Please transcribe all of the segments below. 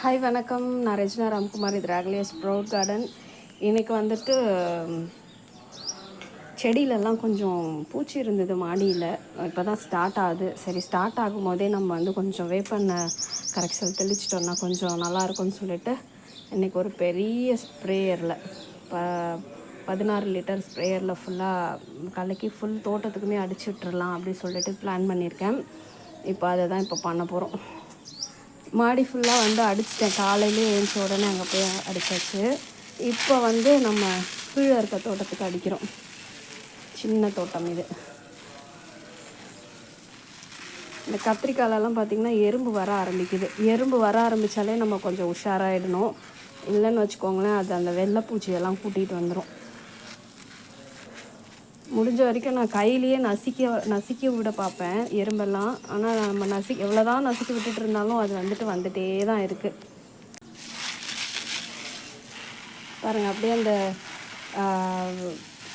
Hi வணக்கம். நான் ரஜினா ராம்குமார். இது ராகலியஸ் ப்ரௌட் கார்டன் இன்றைக்கி வந்துட்டு செடியிலலாம் கொஞ்சம் பூச்சி இருந்தது மாடியில். இப்போ தான் ஸ்டார்ட் ஆகுது. சரி ஸ்டார்ட் ஆகும் போதே நம்ம வந்து கொஞ்சம் வேப்பண்ண கரெக்ஷன் தெளிச்சிட்டோம்னா கொஞ்சம் நல்லா இருக்கும்னு சொல்லிட்டு இன்றைக்கி ஒரு பெரிய ஸ்ப்ரேயரில் ப பதினாறு லிட்டர் ஸ்ப்ரேயரில் ஃபுல்லாக கலக்கி ஃபுல் தோட்டத்துக்குமே அடிச்சு விட்டுறலாம் அப்படின்னு சொல்லிட்டு பிளான் பண்ணியிருக்கேன். இப்போ அதை தான் இப்போ பண்ண போகிறோம் மாடி ஃபுல்லாக வந்து அடிச்சிட்டேன். காலையிலே எழுந்த உடனே அங்கே போய் அடித்தாச்சு இப்போ வந்து நம்ம கீழே இருக்க தோட்டத்துக்கு அடிக்கிறோம். சின்ன தோட்டம் இது. இந்த கத்திரிக்காயிலலாம் பார்த்திங்கன்னா எறும்பு வர ஆரம்பிக்குது. எறும்பு வர ஆரம்பித்தாலே நம்ம கொஞ்சம் உஷாராகிடணும் இல்லைன்னு வச்சுக்கோங்களேன் அது அந்த வெள்ளைப்பூச்சியெல்லாம் கூட்டிகிட்டு வந்துடும் முடிஞ்ச வரைக்கும் நான் கையிலேயே நசுக்க நசுக்கி விட பார்ப்பேன் எறும்பெல்லாம். ஆனால் நம்ம நசி எவ்வளோதான் நசுக்கி விட்டுட்டு இருந்தாலும் அது வந்துட்டு வந்துட்டே தான் இருக்குது பாருங்கள் அப்படியே அந்த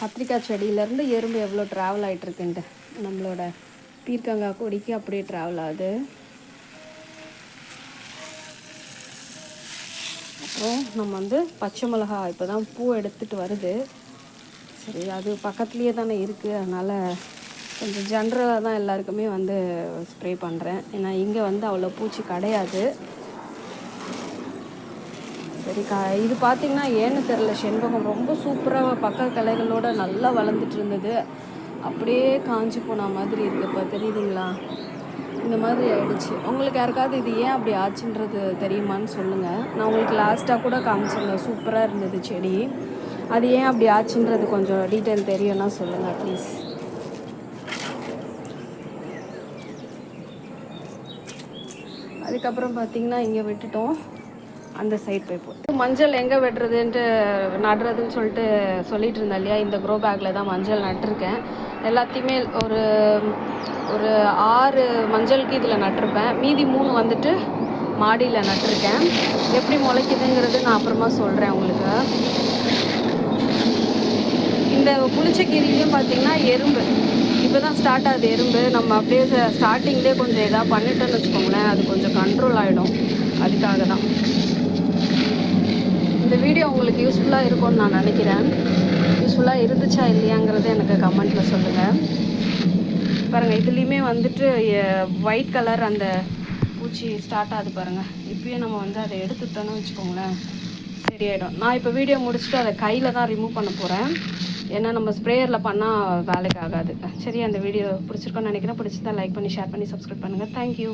கத்திரிக்காய் செடியிலேருந்து எறும்பு எவ்வளோ ட்ராவல் ஆகிட்டுருக்குன்ட்டு நம்மளோட பீர்க்கங்காய் கொடிக்கு அப்படியே ட்ராவல் ஆகுது. அப்புறம் நம்ம வந்து பச்சை மிளகா இப்போ தான் பூ எடுத்துகிட்டு வருது. சரி அது பக்கத்துலேயே தானே இருக்குது அதனால் கொஞ்சம் ஜென்ரலாக தான் எல்லாருக்குமே வந்து ஸ்ப்ரே பண்ணுறேன் ஏன்னா இங்கே வந்து அவ்வளோ பூச்சி கிடையாது. சரி கா இது பார்த்திங்கன்னா ஏன்னு தெரில செண்பகம். ரொம்ப சூப்பராக பக்க கலைகளோடு நல்லா வளர்ந்துட்டு இருந்தது. அப்படியே காஞ்சி போன மாதிரி இருக்குது இப்போ தெரியுதுங்களா? இந்த மாதிரி ஆயிடுச்சு. உங்களுக்கு யாருக்காவது இது ஏன் அப்படி ஆச்சுன்றது தெரியுமான்னு சொல்லுங்கள் நான் உங்களுக்கு லாஸ்ட்டாக கூட காமிச்சிருந்தேன். சூப்பராக இருந்தது செடி. அது ஏன் அப்படி ஆச்சுன்றது கொஞ்சம் டீட்டெயில் தெரியும்னா சொல்லுங்கள் ப்ளீஸ் அதுக்கப்புறம் பார்த்தீங்கன்னா இங்கே விட்டுட்டோம். அந்த சைட் போய் போட்டு மஞ்சள் எங்கே வெட்டுறதுன்ட்டு நடுறதுன்னு சொல்லிட்டு சொல்லிட்டு இருந்தேன் இல்லையா? இந்த க்ரோ பேக்கில் தான் மஞ்சள் நட்டிருக்கேன். எல்லாத்தையுமே ஒரு ஒரு ஆறு மஞ்சளுக்கு இதில் நட்டிருப்பேன். மீதி மூணு வந்துட்டு மாடியில் நட்டிருக்கேன். எப்படி முளைக்குதுங்கிறது நான் அப்புறமா சொல்கிறேன் உங்களுக்கு. புளிச்சக்கீரையிலையும் பார்த்தீங்கன்னா எறும்பு. இப்போ தான் ஸ்டார்ட் ஆகுது எறும்பு. நம்ம அப்படியே ஸ்டார்டிங்லேயே கொஞ்சம் இதாக பண்ணிட்டோன்னு வச்சுக்கோங்களேன் அது கொஞ்சம் கண்ட்ரோல் ஆகிடும் அதுக்காக தான் இந்த வீடியோ உங்களுக்கு யூஸ்ஃபுல்லாக இருக்கும்னு நான் நினைக்கிறேன். யூஸ்ஃபுல்லாக இருந்துச்சா இல்லையாங்கிறது எனக்கு கமெண்ட்டில் சொல்லுங்கள் பாருங்கள் இதுலேயுமே வந்துட்டு ஒயிட் கலர் அந்த பூச்சி ஸ்டார்ட் ஆகுது பாருங்கள் இப்பயே நம்ம வந்து அதை எடுத்துட்டோன்னு வச்சுக்கோங்களேன். சரியாயிடும். நான் இப்போ வீடியோ முடிச்சுட்டு அதை கையில் தான் ரிமூவ் பண்ண போகிறேன் ஏன்னா நம்ம ஸ்ப்ரேயரில் பண்ணால் வேலைக்கு ஆகாது. சரி அந்த வீடியோ பிடிச்சிருக்கோன்னு நினைக்கிறேன். பிடிச்சிருந்தா லைக் பண்ணி ஷேர் பண்ணி சப்ஸ்கிரைப் பண்ணுங்கள் தேங்க்யூ